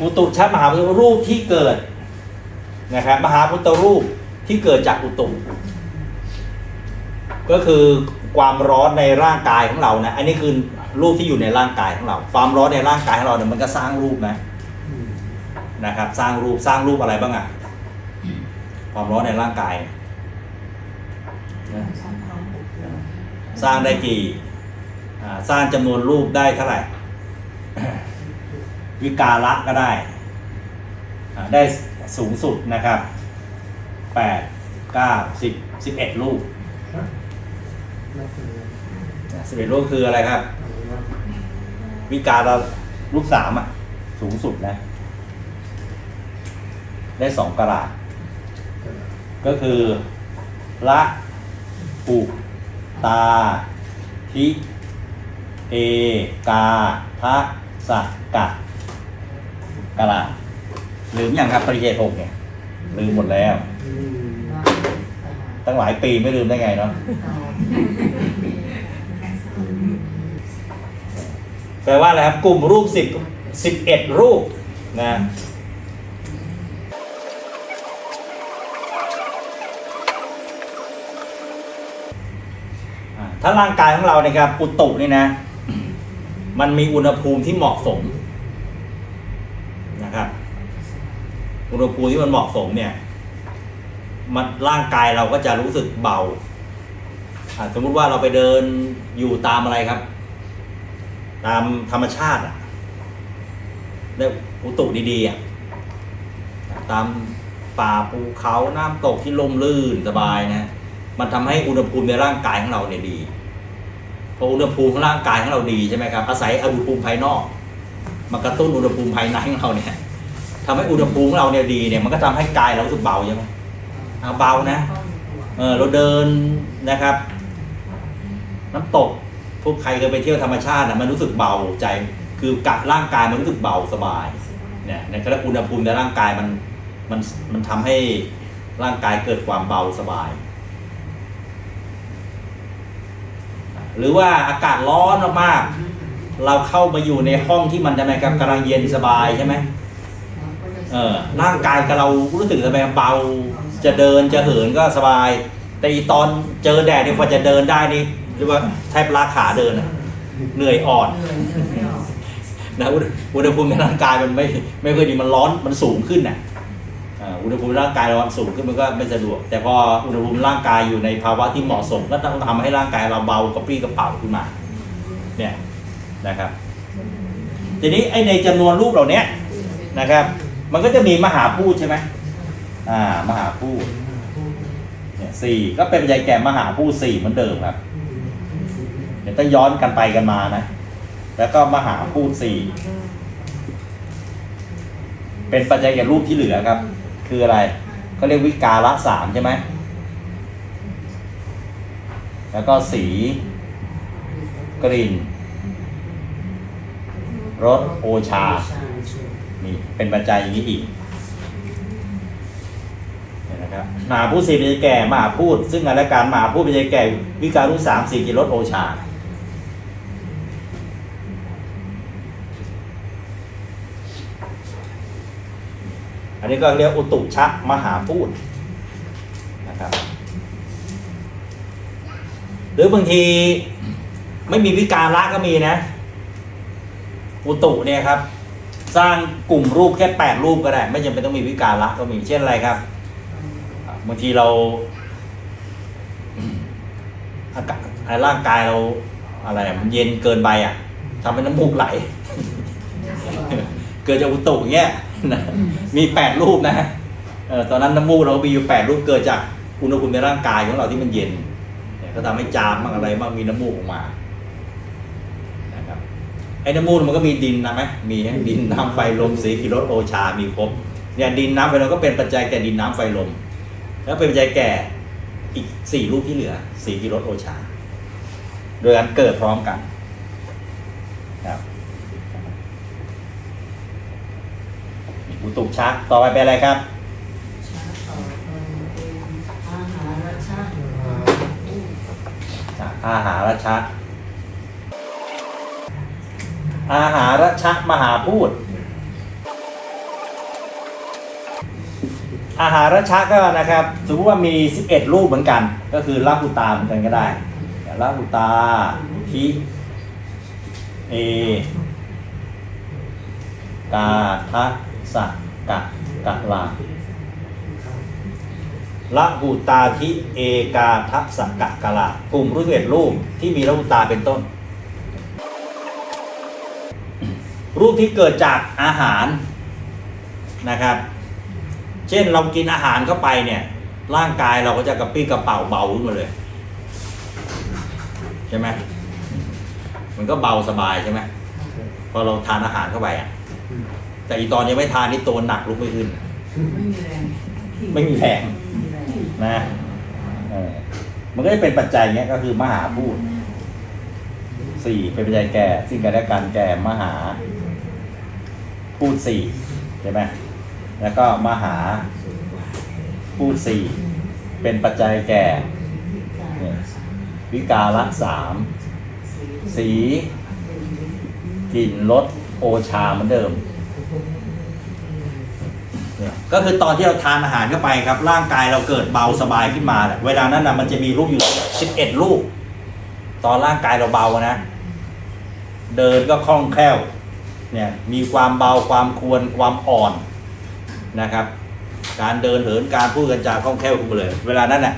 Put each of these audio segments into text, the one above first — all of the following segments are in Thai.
อุตุชะมหาพุทธรูปที่เกิดนะครับมหาพุทธรูปที่เกิดจากอุตุ ก็คือความร้อนในร่างกายของเรานะอันนี้คือรูปที่อยู่ในร่างกายของเรา ความร้อนในร่างกายของเราเนี่ยมันก็สร้างรูปนะนะครับ สร้างรูปสร้างรูปอะไรบ้างอะความร้อนในร่างกายสร้างได้กี่สร้างจำนวนรูปได้เท่าไหร่ วิการะก็ได้อ่าได้สูงสุดนะครับแปดเก้าสิบสิบเอ็ดรูปสิบเอ็ดรูปคืออะไรครับ วิการเรารูปสามอะ สูงสุดนะ ได้สองกะลาดก็คือละปุตาทิเอกาทะสะกะ กะลาลืมยังครับปริเจตหกเนี่ยลืมหมดแล้ว ตั้งหลายปีไม่ลืมได้ไงเนาะแปลว่าอะไรครับกลุ่มรูปสิบสิบเอ็ดรูปนะถ้าร่างกายของเราเนี่ยครับอุตุนี่นะ มันมีอุณหภูมิที่เหมาะสมนะครับ อุณหภูมิที่มันเหมาะสมเนี่ย มันร่างกายเราก็จะรู้สึกเบาสมมุติว่าเราไปเดินอยู่ตามอะไรครับ ตามธรรมชาติอะได้อุตุดีๆอะตามป่าภูเขาน้ำตกที่ลมลื่นสบายนะ มันทำให้อุณหภูมิในร่างกายของเราเนี่ยดีพออุณหภูมิของร่างกายของเราดีใช่ไหมครับอาศัยอุณหภูมิภายนอก มากระตุ้นอุณหภูมิภายในของเราเนี่ย ทำให้อุณหภูมิของเราเนี่ยดีเนี่ยมันก็ทำให้กายเรารู้สึกเบาใช่ไหมอ่าเบานะเออเราเดินนะครับ น้ำตกพวกใครเคยไปเที่ยวธรรมชาตินะมันรู้สึกเบาใจคือกะร่างกายมันรู้สึกเบาสบายเนี่ยในกระอุณหภูมิในร่างกายมันมันมันทำให้ร่างกายเกิดความเบาสบาย หรือว่าอากาศร้อนมากๆเราเข้ามาอยู่ในห้องที่มันทำไมครับกำลังเย็นสบายใช่ไหม เออร่างกายกับเรารู้สึกสบายเบา จะเดินจะเหินก็สบาย แต่อีตอนเจอแดดเนี่ยพอจะเดินได้นี่เรียกว่าแทบลากขาเดินอะเหนื่อยอ่อนนะอุณอุณหภูมิในร่างกายมันไม่ไม่ค่อยดีมันร้อนมันสูงขึ้นน่ะอ่าอุณหภูมิร่างกายเราสูงขึ้นมันก็ไม่สะดวก แต่พออุณหภูมิร่างกายอยู่ในภาวะที่เหมาะสมก็ต้องทำให้ร่างกายเราเบากระปรี้กระเป๋าขึ้นมา เนี่ยนะครับ ทีนี้ไอ้ในจำนวนรูปเหล่านี้นะครับ มันก็จะมีมหาพูดใช่ไหมอ่า มหาพูดเนี่ยสี่ก็เป็นปัจจัยแก่มหาพูดสี่เหมือนเดิมครับเดี๋ยวต้องย้อนกันไปกันมานะ แล้วก็มหาพูดสี่เป็นปัจจัยแก่รูปที่เหลือครับ คืออะไรเขาเรียกวิการะสามใช่ไหมแล้วก็สี กลิ่นรสโอชา นี่เป็นปัจจัยอย่างนี้อีกนะครับมหาพูดสี่เป็นแก่มหาพูด ซึ่งกันและการมหาพูดเป็นแก่ วิการุสามสี่กิรสโอชาอันนี้ก็เรียกอุตุชะมหาพูดนะครับ หรือบางทีไม่มีวิการละก็มีนะ อุตุเนี่ยครับ สร้างกลุ่มรูปแค่แปดรูปก็ได้ ไม่จำเป็นต้องมีวิการละก็มีเช่นอะไรครับบางทีเราอากาศร่างกายเราอะไรมันเย็นเกินไปอะทำให้น้ำมูกไหล เกิดจากอุตุอย่างเงี้ยมีแปดรูปนะตอนนั้นน้ำมูกเราก็มีอยู่แปดรูปเกิดจากอุณหภูมิในร่างกายของเราที่มันเย็นก็ทำให้จามบ้างอะไรบ้างมีน้ำมูกออกมา ไอ้น้ำมูกมันก็มีดินนะไหมมีนะดินน้ำไฟลมสีกิรสโอชา มีครบเนี่ยดินน้ำไฟลมก็เป็นปัจจัยแก่ดินน้ำไฟลม แล้วเป็นปัจจัยแก่อีกสี่รูปที่เหลือสีกิรสโอชา โดยการเกิดพร้อมกันครับอุตุชักต่อไปเป็นอะไรครับอาหารชะ อาหารชะมหาพูด อาหารรัชะก็นะครับ สมมติว่ามี 11 รูปเหมือนกัน ก็คือลาหุตาเหมือนกันก็ได้ลาหุตาทิเอ กาทะสะกะกะลาละหุตาทิเอกาทัสกะกะลากลุ่มรูปเอ็ดรูปที่มีละหุตาเป็นต้น รูปที่เกิดจากอาหารนะครับ เช่นเรากินอาหารเข้าไปเนี่ย ร่างกายเราก็จะกระปี้กระเป๋าเบาขึ้นมาเลยใช่ไหมมันก็เบาสบายใช่ไหมพอเราทานอาหารเข้าไปอะแต่อีตอนยังไม่ทานนี่ตัวหนักลุกไม่ขึ้น ไม่มีแรงไม่มีแรงไม่มีแรงนะมันก็จะเป็นปัจจัยเนี้ยก็คือมหาพูดสี่เป็นปัจจัยแก่ สิ่งกันและกันแก่มหา พูดสี่ใช่ไหมแล้วก็มหาพูดสี่เป็นปัจจัยแก่ วิกาละสามสีกลิ่นรสโอชาเหมือนเดิมเนี่ยก็คือตอนที่เราทานอาหารเข้าไปครับ ร่างกายเราเกิดเบาสบายขึ้นมาแหละเวลานั้นนะมันจะมีรูปอยู่สิบเอ็ดรูปตอนร่างกายเราเบานะ เดินก็คล่องแคล่ว เนี่ยมีความเบาความควรความอ่อนนะครับ การเดินเหินการพูดกันจาคล่องแคล่วขึ้นมาเลย เวลานั้นน่ะ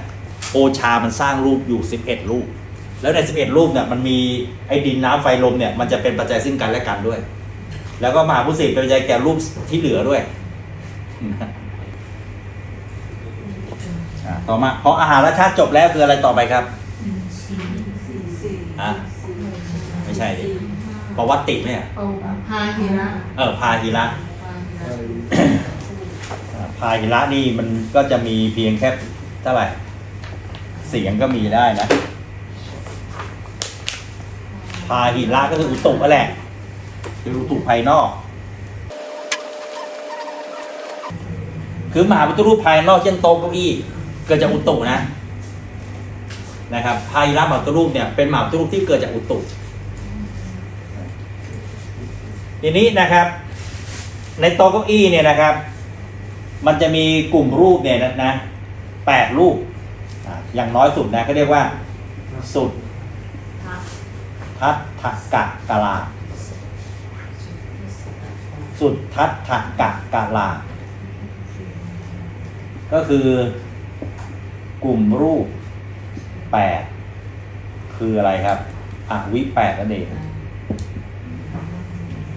โอชามันสร้างรูปอยู่ 11 รูป แล้วใน 11 รูปเนี่ยมันมีไอ้ดินน้ำไฟลมเนี่ยมันจะเป็นปัจจัยซึ่งกันและกันด้วย แล้วก็มหาพุทธิเป็นปัจจัยแก่รูปที่เหลือด้วยอะต่อมาพออาหารและชาติจบแล้วคืออะไรต่อไปครับอะไม่ใช่ดิ ประวัติเนี่ยเอาพาหิระเออพาหิระพาหิระอ่าพาหิระนี่มันก็จะมีเพียงแค่เท่าไหร่ เสียงก็มีได้นะ พาหิระก็คืออุตุนั่นแหละคืออุตุภายนอก คือมหาพุทธรูปภายนอกเช่นโต๊ะเก้าอี้เกิดจากอุตุนะ นะครับพาหิระมหาพุทธรูปเนี่ยเป็นมหาพุทธรูปที่เกิดจากอุตุ ทีนี้นะครับ ในโต๊ะเก้าอี้เนี่ยนะครับ มันจะมีกลุ่มรูปเนี่ยนะแปดรูปอย่างน้อยสุดนะเขาเรียกว่า สุดทักทัตถกะกะลา สุดทัตถกะกะลา ก็คือกลุ่มรูปแปดคืออะไรครับอวิแปดนั่นเอง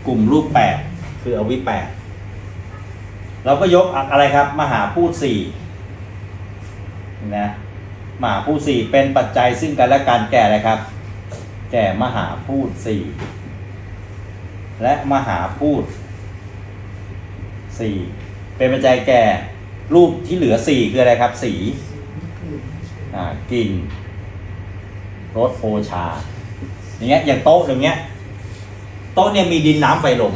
กลุ่มรูปแปดคืออวิแปดเราก็ยกอะไรครับ มหาพูดสี่นะมหาพูดสี่เป็นปัจจัยซึ่งกันและการแก่อะไรครับ แก่มหาพูดสี่และมหาพูดสี่เป็นปัจจัยแก่รูปที่เหลือสี่คืออะไรครับ สีอ่ากลิ่นรสโอชา อย่างเงี้ยอย่างโต๊ะอย่างเงี้ย โต๊ะเนี่ยมีดินน้ำไฟลม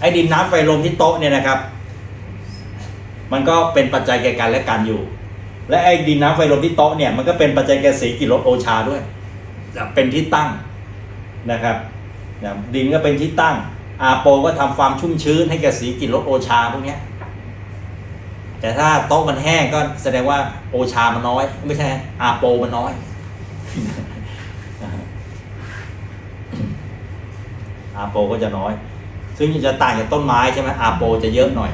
ไอ้ดินน้ำไฟลมที่โต๊ะเนี่ยนะครับ มันก็เป็นปัจจัยแก่กันและกันอยู่ และไอ้ดินน้ำไฟลมที่โต๊ะเนี่ยมันก็เป็นปัจจัยแก่สีกลิ่นรสโอชาด้วยเป็นที่ตั้งนะครับดินก็เป็นที่ตั้ง อาโปก็ทำความชุ่มชื้นให้แก่สีกลิ่นรสโอชาพวกนี้แต่ถ้าโต๊ะมันแห้งก็แสดงว่าโอชามันน้อย ไม่ใช่อาโปมันน้อย อาโปก็จะน้อย ซึ่งจะต่างจากต้นไม้ใช่ไหมอาโปจะเยอะหน่อย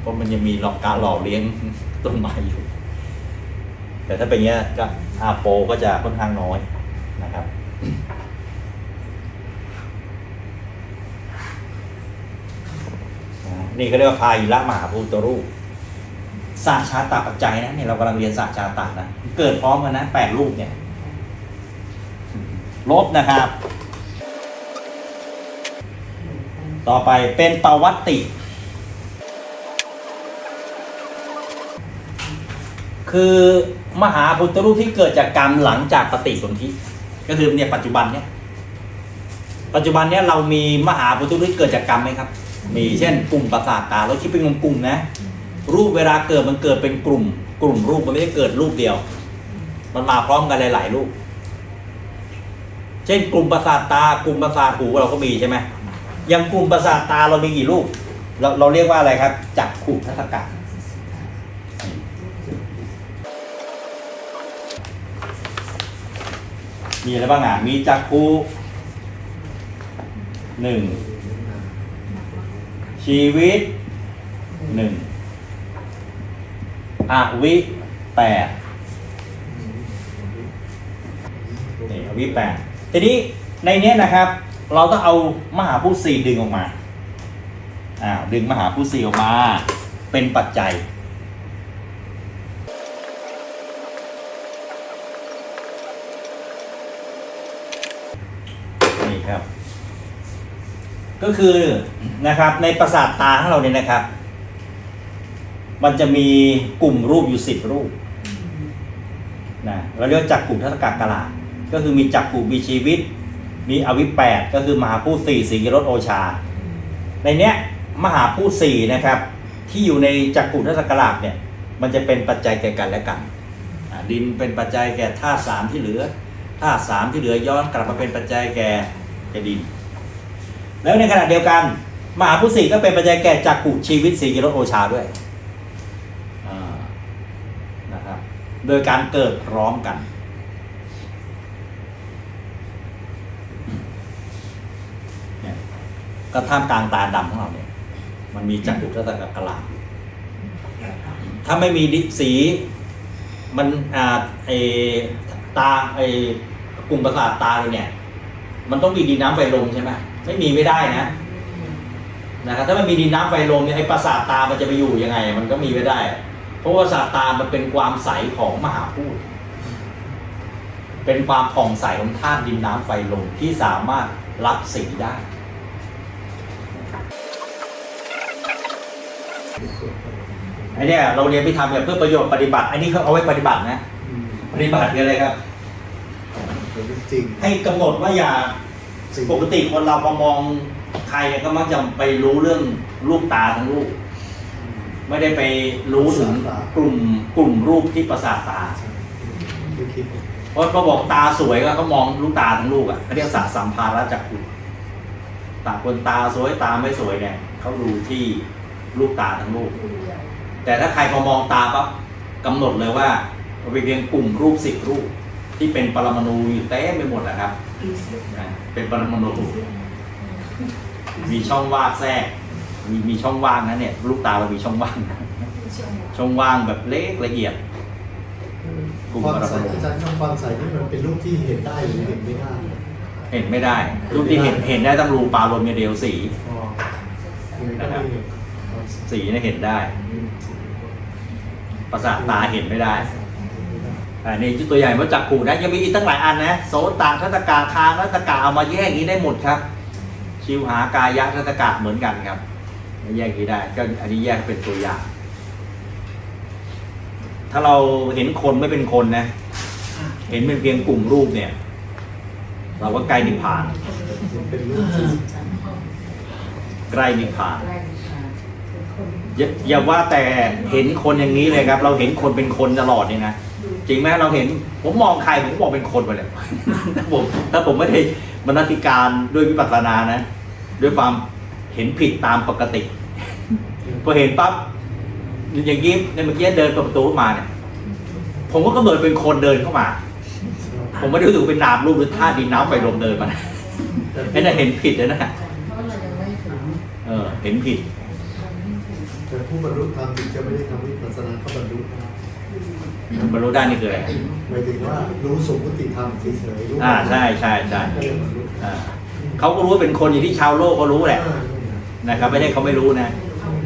เพราะมันยังมีหลอกการหล่อเลี้ยงต้นไม้อยู่ แต่ถ้าเป็นเงี้ยก็อาโปก็จะค่อนข้างน้อยนะครับนี่ก็เรียกว่าพายิระมหาภูตรูปสาชาตาปัจจัยนะเนี่ยเรากำลังเรียนสาชาตานะ เกิดพร้อมกันนะแปดรูปเนี่ย ลบนะครับ ต่อไปเป็นปวัตติ คือมหาพุทธรูปที่เกิดจากกรรมหลังจากปฏิสนธิก็คือเนี่ยปัจจุบันเนี่ยปัจจุบันเนี่ยเรามีมหาพุทธรูปที่เกิดจากกรรมไหมครับ มีเช่นกลุ่มประสาทตาเราคิดเป็นกลุ่มนะ รูปเวลาเกิดมันเกิดเป็นกลุ่ม กลุ่มรูปมันไม่ได้เกิดรูปเดียว มันมาพร้อมกันหลาย ๆ รูป เช่นกลุ่มประสาทตากลุ่มประสาทหูเราก็มีใช่ไหม ยังกลุ่มประสาทตาเรามีกี่ลูก เราเราเรียกว่าอะไรครับจักขุทัศกะมีอะไรบ้างอะ มีจักขุหนึ่งชีวิตหนึ่งอวิแปดนี่อวิแปดทีนี้ในนี้นะครับ เราต้องเอามหาพูดสี่ดึงออกมาอ่าดึงมหาพูดสี่ออกมา เป็นปัจจัยนี่ครับ ก็คือนะครับในประสาทตาของเราเนี่ยนะครับ มันจะมีกลุ่มรูปอยู่สิบรูปนะเราเรียกว่าจักรกลุ่มทัศกากลาก็คือมีจักรกลุ่มมีชีวิต มีอวิแปดก็คือมหาพูดสี่สีรสโอชา ในเนี้ยมหาพูดสี่นะครับ ที่อยู่ในจักรกลุ่มทัศกลาเนี่ยมันจะเป็นปัจจัยแก่กันและกัน ดินเป็นปัจจัยแก่ธาตุสามที่เหลือธาตุสามที่เหลือย้อนกลับมาเป็นปัจจัยแก่แก่ดิน แล้วในขณะเดียวกัน มหาพุทธสีก็เป็นปัจจัยแก่จักกุชีวิตสีกิรสโอชาด้วยนะครับโดยการเกิดพร้อมกัน เนี่ย ก็ท่ามกลางตาดำของเราเนี่ย มันมีจักรุทัศกกลาถ้าไม่มีดิสี มันอ่าไอตาไอกลุ่มประสาทตาเลยเนี่ย มันต้องมีดินน้ำไฟลมใช่ไหมไม่มีไม่ได้นะนะครับถ้ามันมีดินน้ำไฟลมเนี่ยไอ้ประสาทตามันจะไปอยู่ยังไง มันก็มีไม่ได้ เพราะว่าประสาทตามันเป็นความใสของมหาพูดเป็นความผ่องใสของธาตุดินน้ำไฟลมที่สามารถรับสีได้ อ้เนี่ยเราเรียนไปทำเนี่ยเพื่อประโยชน์ปฏิบัติ อันนี้เขาเอาไว้ปฏิบัตินะ ปฏิบัติคืออะไรครับเป็นจริง ให้กำหนดว่าอย่าสิ่งปกติคนเราพอมองใครเนี่ยก็มักจะไปรู้เรื่องรูปตาทั้งรูป ไม่ได้ไปรู้ถึงกลุ่มกลุ่มรูปที่ประสาทตาไม่คิดเพราะพอบอกตาสวยก็เขามองลูกตาทั้งลูกอะเขาเรียกสัสัมภาระจักขุตาคนตาสวยตาไม่สวยเนี่ยเขาดูที่ลูกตาทั้งลูก แต่ถ้าใครพอมองตาปั๊บกำหนดเลยว่ามันเป็นเพียงกลุ่มรูปสิบรูป ที่เป็นปรมาณูอยู่เต็มไปหมดนะครับนะเป็นปรมาณูมีช่องว่างแทรก มีมีช่องว่างนะเนี่ย ลูกตาเรามีช่องว่าง ช่องว่างแบบเล็กละเอียดกลุ่มความปรใสมาณูอาจารย์ทำความใสนี่มันเป็นรูปที่เห็นได้หรือเห็นไม่ได้เห็นไม่ได้ รูปที่เห็นเห็นได้ต้องรูปาโลมเดียวสี อ๋อคือก็ไม่เห็นสีเนี่ยเห็นได้ ประสาทตาเห็นไม่ได้อันนี้ตัวอย่างว่าจักขู่นะยังมีอีกตั้งหลายอันนะโสตทัศกาคางทัศกาเอามาแยกนี้ได้หมดครับ ชิวหากายะทัศกาเหมือนกันครับแยกนี้ได้ก็อันนี้แยกเป็นตัวอย่าง ถ้าเราเห็นคนไม่เป็นคนนะ เห็นเป็นเพียงกลุ่มรูปเนี่ย เราก็ใกล้นิพพานใกล้นิพพาน อย่าอย่าว่าแต่เห็นคนอย่างนี้เลยครับ เราเห็นคนเป็นคนตลอดเนี่ยนะจริงไหมเราเห็นผมมองใครผมมองเป็นคนไปเลยถ้าผมถ้าผมไม่ได้มนติการด้วยวิปัสสนานะ ด้วยความเห็นผิดตามปกติ พอเห็นปั๊บอย่างนี้ในเมื่อกี้เดินเปิดประตูเข้ามาเนี่ย ผมก็กำเนิดเป็นคนเดินเข้ามา ผมไม่ได้รู้สึกว่าเป็นนามรูปหรือธาตุดินน้ำไฟลมเดินมานะไอ้นั่นเห็นผิดเลยนะเพราะเรายังไม่ถึงเออ เห็นผิด แต่ผู้บรรลุธรรมถึงจะไม่ได้ทำวิปัสสนาก็บรรลุได้บรรลุได้นี่คืออะไรหมายถึงว่ารู้สมมติธรรมเฉยๆรู้อ่าใช่ใช่ใช่ก็เลยบรรลุอ่าเขาก็รู้ว่าเป็นคนอย่างที่ชาวโลกเขารู้แหละอ่านะครับไม่ใช่เขาไม่รู้นะ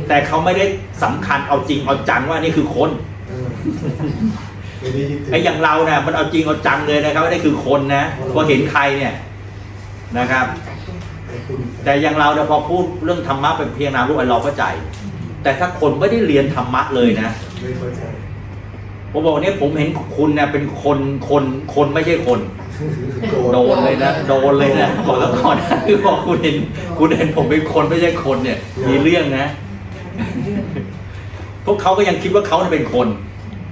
แต่เขาไม่ได้สำคัญเอาจริงเอาจังว่านี่คือคนเออไม่ได้ยึดถืไอ้อย่างเราเนี่ยมันเอาจริงเอาจังเลยนะครับว่านี่คือคนนะพอเห็นใครเนี่ยนะครับ แต่คุณแต่อย่างเราเนี่ยพอพูดเรื่องธรรมะเป็นเพียงนามรูปไอ้เราเข้าใจ แต่ถ้าคนไม่ได้เรียนธรรมะเลยนะไม่เข้าใจผมบอกเนี่ยผมเห็นคุณเนี่ยเป็นคนคนคนไม่ใช่คนโกรธโดนเลยนะโดนเลยนะบอกแล้วก่อนนะคือบอกคุณเห็นคุณเห็นผมเป็นคนไม่ใช่คนเนี่ย มีเรื่องนะ พวกเขาก็ยังคิดว่าเขาเนี่ยเป็นคน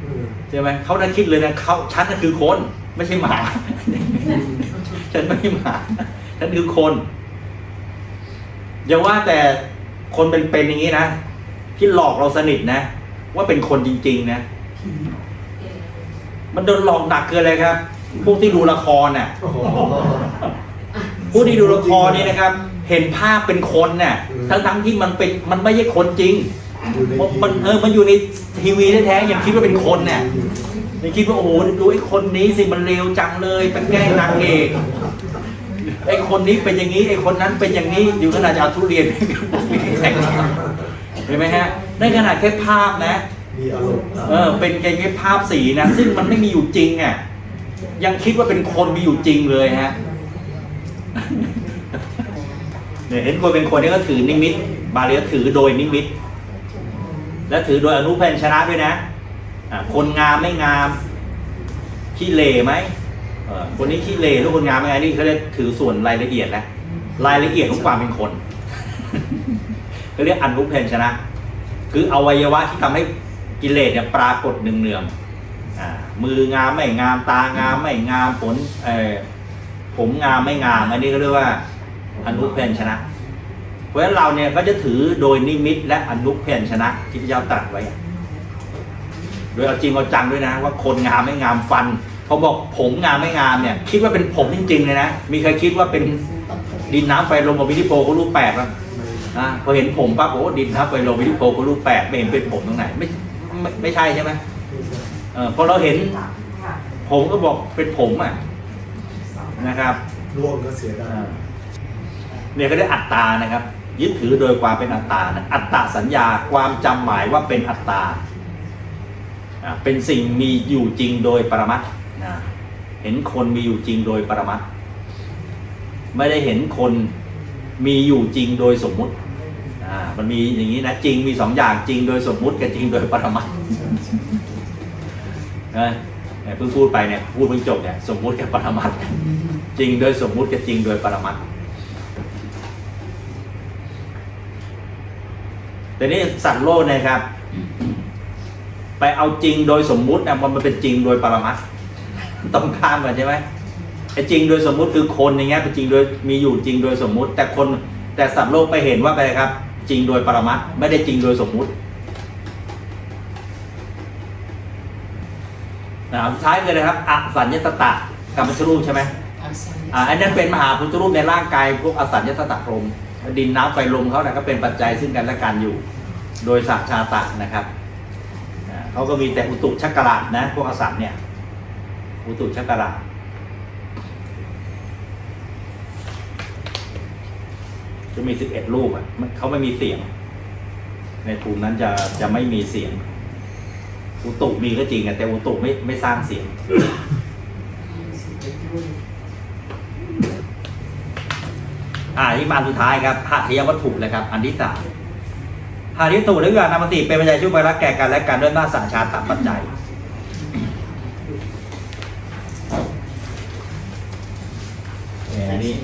เออใช่ไหมเขานั้นคิดเลยนะเขาฉันน่ะคือคนไม่ใช่หมาฉันไม่ใช่หมาฉันคือคนอย่าว่าแต่คนเป็นๆอย่างนี้นะ ที่หลอกเราสนิทนะ ว่าเป็นคนจริง ๆ นะ มันโดนหลอกหนักเกินเลยครับ พวกที่ดูละครน่ะโอ้โหผู้ที่ดูละครนี่นะครับ เห็นภาพเป็นคนน่ะอืมทั้งทั้งๆที่มันเป็นมันไม่ใช่คนจริงอยู่ในมันเออมันอยู่ในทีวีแท้ๆยังคิดว่าเป็นคนเนี่ยยังคิดว่าโอ้โหดูไอ้คนนี้สิมันเลวจังเลยเป็นแกล้งนางเอกไอ้คนนี้เป็นอย่างนี้ไอ้คนนั้นเป็นอย่างนี้อยู่ขนาดจะเอาทุเรียนแข่ง เห็นไหมฮะในขนาดแค่ภาพนะมีอารมณ์เออเป็นแค่ภาพสีนะ ซึ่งมันไม่มีอยู่จริงอะยังคิดว่าเป็นคนมีอยู่จริงเลยฮะเนี่ยเห็นคนเป็นคนนี่ก็ถือนิมิต บาลีก็ถือโดยนิมิต และถือโดยอนุพันชนะด้วยนะอะคนงามไม่งามขี้เหร่ไหมเออคนนี้ขี้เหร่หรือคนงามไหมอันนี้เขาเรียกถือส่วนรายละเอียดนะรายละเอียดของความเป็นคน เขาเรียกอนุพันชนะ คืออวัยวะที่ทำให้กิเลสเนี่ยปรากฏเนืองๆอ่ามืองามไม่งามตางามไม่งามผลผมงามไม่งาม อันนี้ก็เรียกว่าอนุเพนชนะ เพราะฉะนั้นเราเนี่ยก็จะถือโดยนิมิตและอนุเพนชนะที่พระเจ้าตรัสไว้ โดยเอาจริงเอาจังด้วยนะ ว่าคนงามไม่งามฟันเขาบอกผมงามไม่งามเนี่ยคิดว่าเป็นผมจริงๆเลยนะมีใครคิดว่าเป็นดินน้ำไฟลมกับวิธิโพก็รูปแปดมั้ง อะพอเห็นผมปั๊บโอ้ดินทับไปลงวิดีโอก็รูปแปดไม่เห็นเป็นผมตรงไหนไม่ไม่ไม่ใช่ใช่ไหมเออพอเราเห็น ผมก็บอกเป็นผมอะนะครับร่วงก็เสียได้อ่าเนี่ยก็ได้อัตตานะครับ ยึดถือโดยความเป็นอัตตานะอัตตาสัญญาความจำหมายว่าเป็นอัตตาอ่าเป็นสิ่งมีอยู่จริงโดยปรมัตถ์นะเห็นคนมีอยู่จริงโดยปรมัตถ์ไม่ได้เห็นคนมีอยู่จริงโดยสมมุติอ่า มันมีอย่างนี้นะจริงมีสองอย่างจริงโดยสมมุติกับจริงโดยปรมัตถ์เนี่ยเพิ่งพูดไปเนี่ยพูดเพิ่งจบเนี่ยสมมุติกับปรมัตถ์จริงโดยสมมุติกับจริงโดยปรมัตถ์แต่นี่สัตว์โลกเนะครับ ไปเอาจริงโดยสมมุตินะมันเป็นจริงโดยปรมัตถ์ต้องข้ามกันใช่ไหมไอ้จริงโดยสมมุติคือคนอย่างเงี้ยเป็นจริงโดยมีอยู่จริงโดยสมมุติ แต่คนแต่สัตว์โลกไปเห็นว่าไปครับ จริงโดยปรมัตถ์ไม่ได้จริงโดยสมมุตินะสุดท้ายเลยนะครับอสัญญตตะกรรมชรูปใช่ไหมอ่าอันนั้นเป็นมหาพุทธรูปในร่างกายพวกอสัญญตตะพรหมดินน้ำไฟลมเขานะก็เป็นปัจจัยซึ่งกันและกันอยู่ โดยสัจชาตะนะครับอ่าเขาก็มีแต่อุตุชักกะระนะพวกอสัญเนี่ยอุตุชักกะระ จะมีสิบเอ็ดรูปอะเขาไม่มีเสียง ในภูมินั้นจะจะไม่มีเสียงอุตุมีก็จริงอะแต่อุตุไม่ไม่สร้างเสียงอ่าที่มาสุดท้ายครับหัตถยวัตถุเลยครับ อันที่สามหัตถยวัตถุและวิญญาณนามติเป็นปัจจัยช่วยไปรักแก่กันและกันด้วยหน้าสาชาตัปัจจัยอันนี้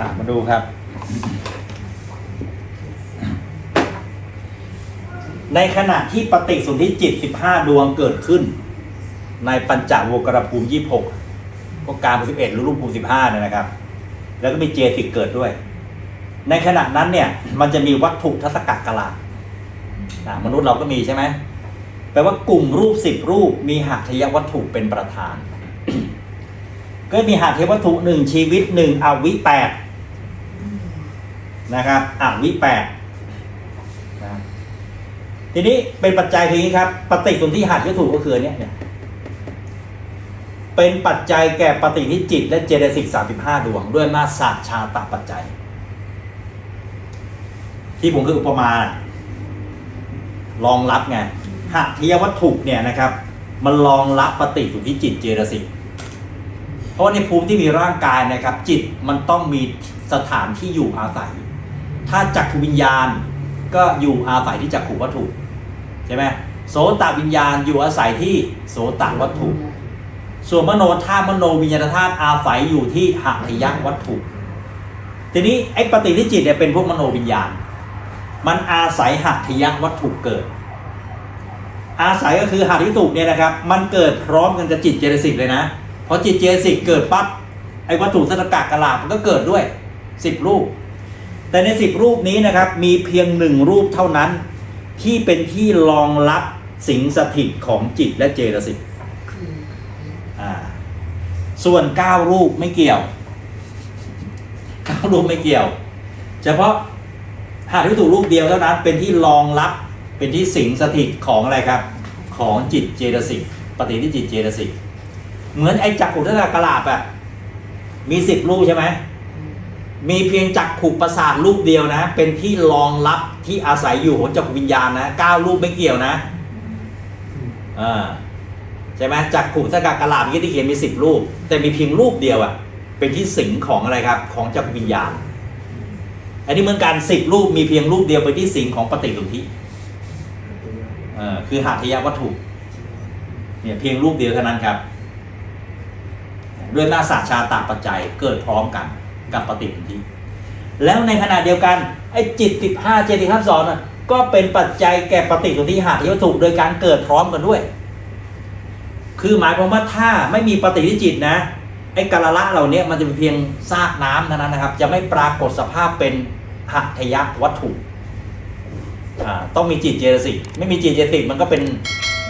อะมาดูครับ ในขณะที่ปฏิสนธิจิต 15 ดวงเกิดขึ้น ในปัญจโวกรภูมิ 26พวกการภูมิ11รูปภูมิ15เนี่ยนะครับ แล้วก็มีเจสิกเกิดด้วย ในขณะนั้นเนี่ย มันจะมีวัตถุทัศกะกะลาะมนุษย์เราก็มีใช่ไหมแปลว่ากลุ่มรูปสิบรูปมีหัตถยวัตถุเป็นประธาน ก็มีหัตถยวัตถุหนึ่งชีวิตหนึ่งอวิแปดนะครับอวิแปด ทีนี้เป็นปัจจัยทีนี้ครับ ปฏิสนธิหัตถ์วัตถุก็คือเนี้ยเนี่ย เป็นปัจจัยแก่ปฏินิจิตและเจตสิกสามสิบห้าดวง ด้วยมาศาสชาตปัจจัย ที่ผมคืออุปมาน่ะรองรับไงหัตถยวัตถุเนี่ยนะครับ มันรองรับปฏิสนธิจิตเจตสิกเพราะในภูมิที่มีร่างกายนะครับ จิตมันต้องมีสถานที่อยู่อาศัย ถ้าจักขวิญญาณก็อยู่อาศัยที่จักขวัตถุ ช่ไหมโสตวิญญาณอยู่อาศัยที่โสตวัตถุ ส่วนมโนธาตุมโนวิญญาณธาตุอาศัยอยู่ที่หัตถยวัตถุ ทีนี้ไอ้ปฏิทิจิตเนี่ยเป็นพวกมโนวิญญาณ มันอาศัยหัตถยวัตถุเกิด อาศัยก็คือหัตถยวัตถุเนี่ยนะครับ มันเกิดพร้อมกันกับจิตเจตสิกเลยนะพอจิตเจตสิกเกิดปั๊บไอ้วัตถุสตกะกะลาบมันก็เกิดด้วยสิบรูป แต่ในสิบรูปนี้นะครับมีเพียงหนึ่งรูปเท่านั้น ที่เป็นที่รองรับสิงสถิตของจิตและเจตสิกส่วนเก้ารูปไม่เกี่ยวเก้ารูปไม่เกี่ยว เฉพาะหากวัตถุรูปเดียวเท่านั้นเป็นที่รองรับเป็นที่สิงสถิตของอะไรครับ ของจิตเจตสิกปฏิที่จิตเจตสิกเหมือนไอ้จักรขุทัศนกลาบอะมีสิบรูปใช่ไหม มีเพียงจักขุประสาทรูปเดียวนะ เป็นที่รองรับที่อาศัยอยู่ของจักรวิญญาณนะเก้ารูปไม่เกี่ยวนะอ่าใช่ไหมจักขุทัศนกลาบที่ที่เขียนมีสิบรูป แต่มีเพียงรูปเดียวอะเป็นที่สิงของอะไรครับ ของจักรวิญญาณ อันนี้เหมือนกันสิบรูปมีเพียงรูปเดียวเป็นที่สิงของปฏิสนธิเอ่อคือหัตถยวัตถุเนี่ยเพียงรูปเดียวเท่านั้นครับ ด้วยหน้าศาสตร์ชาตาปัจจัยเกิดพร้อมกัน กับปฏิสนธิแล้วในขณะเดียวกันไอ้จิตสิบห้าเจติทัศสอนน่ะก็เป็นปัจจัยแก่ปฏิสนธิหัตถยวัตถุโดยการเกิดพร้อมกันด้วย คือหมายความว่าถ้าไม่มีปฏิสนธิจิตนะไอ้กาละละเหล่านี้มันจะเป็นเพียงซากน้ำเท่านั้นนะครับ จะไม่ปรากฏสภาพเป็นหัตถยวัตถุต้องมีจิตเจตสิกไม่มีจิตเจตสิกมันก็เป็น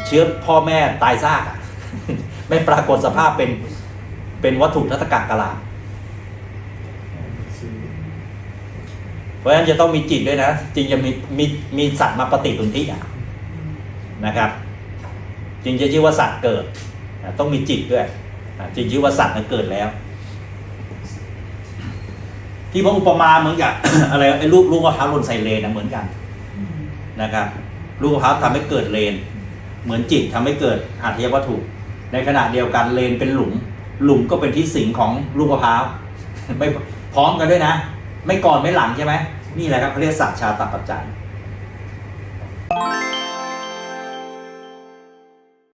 เชื้อพ่อแม่ตายซากไม่ปรากฏสภาพเป็นเป็นวัตถุทัศกะกะลา เพราะฉะนั้นจะต้องมีจิตด้วยนะจึงจะมีมีมีสัตว์มาปฏิสนธิอะนะครับ จึงจะชื่อว่าสัตว์เกิด ต้องมีจิตด้วยจึงชื่อว่าสัตว์นั้นเกิดแล้ว ที่พระอุปมาเหมือนกับอะไรไอ้ลูกลูกมะพร้าวหล่นใส่เลนนะเหมือนกันนะครับ ลูกมะพร้าวทำให้เกิดเลน เหมือนจิตทำให้เกิดอาทยวัตถุ ในขณะเดียวกันเลนเป็นหลุม หลุมก็เป็นที่สิงของลูกมะพร้าวไม่พร้อมกันด้วยนะ ไม่ก่อนไม่หลังใช่ไหมนี่แหละครับเขาเรียกสัจชาตปัจจัย